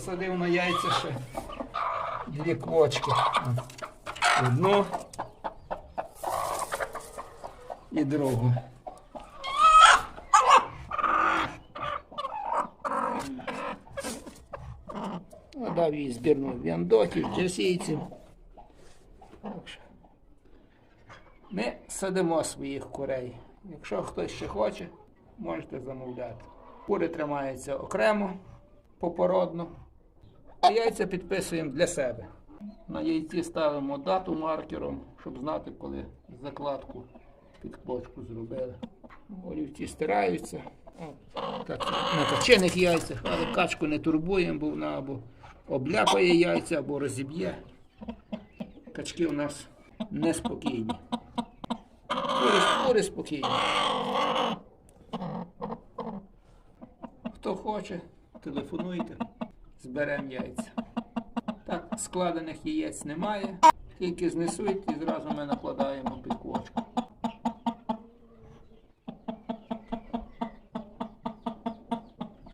посадив на яйця ще дві квочки. Одну і другу. Ну, Дав їй збірну віандотів, джерсійців. Ми садимо своїх курей. Якщо хтось ще хоче, можете замовляти. Кури тримаються окремо, попородно, яйця підписуємо для себе. На яйці ставимо дату маркером, щоб знати, коли закладку під квочку зробили. Олівці стираються. Так, на качених яйцях, але качку не турбуємо, бо вона або обляпає яйця, або розіб'є. Качки у нас неспокійні. Кури спокійні. Хто хоче, телефонуйте, зберемо яйця. Так, складених яєць немає, тільки знесуть і зразу ми накладаємо